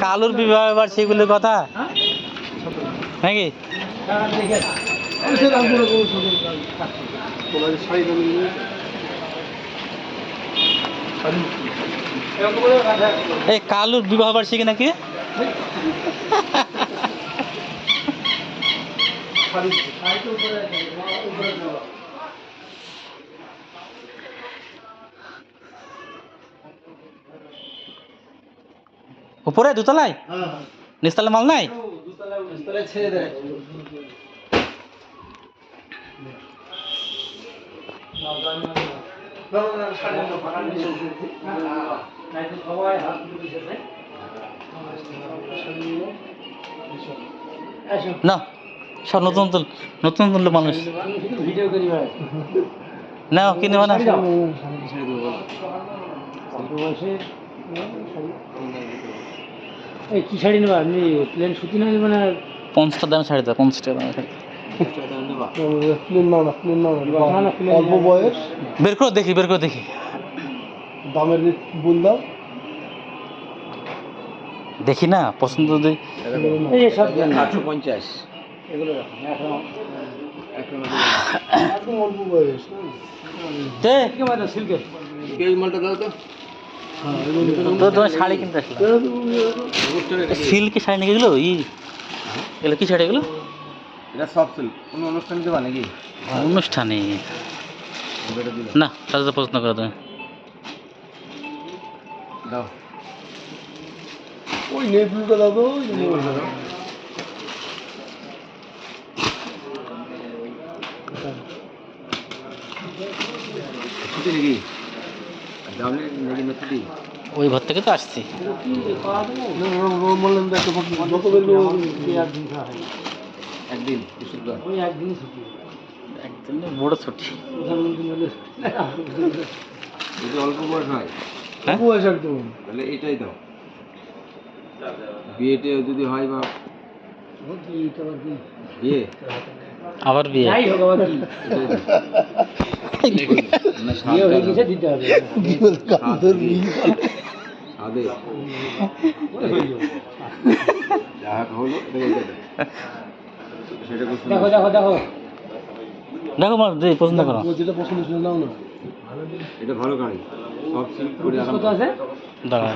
কালুর বিবাহ এবার সেগুলোর কথা? নাকি? এই কালুর বিবাহ বার্ষিকী নাকি? উপরে দোতলায়? নিচতলা মাল নাই? না সব নতুন নতুন নতুন নতুন মানুষ। না কিনে না এই কি শাড়ি নেবা? আপনি প্লেন সুতি না নেবেন আর ছাড়ি দাও পঞ্চাশ টাকা অল্প বয়স। বের করে দেখি বের করে দেখি। দামের বল দাও। দেখি না পছন্দ যদি। আটশো পঞ্চাশ। এগুলো এই মালটা দাও তো। তো তোমার শাড়ি কিনতে আসলাম। সিল্কি শাড়ি নাকি এগুলো? ই এগুলো কি শাড়ি এগুলো? এটা সব সিল্ক কোনো অনুষ্ঠানে দেবা নাকি? অনুষ্ঠানে। না তাদের তো পছন্দ করো তুমি। দাও। ওই নেভলুটা দাও তো ওই নেভলুটা দাও। নাকি? ওই ঘর থেকে তো আসছি। বললেন তো একটা একদিন একদিন একদিনই ছুটি। একদিন বড় ছুটি। যদি অল্প বয়স হয়। হ্যাঁ? বয়স একদম। তাহলে এটাই দাও। বিয়েতে যদি হয় বা বিয়ে? আবার বিয়ে। যাই হোক আবার কি? বিয়ে হয়ে গেছে দিতে হবে। সাদে যা হলো সেটা দেখো দেখো দেখো। দেখো মা যে পছন্দ করো। যেটা পছন্দ নাও না। এটা ভালো গাড়ি। সব করে দাঁড়া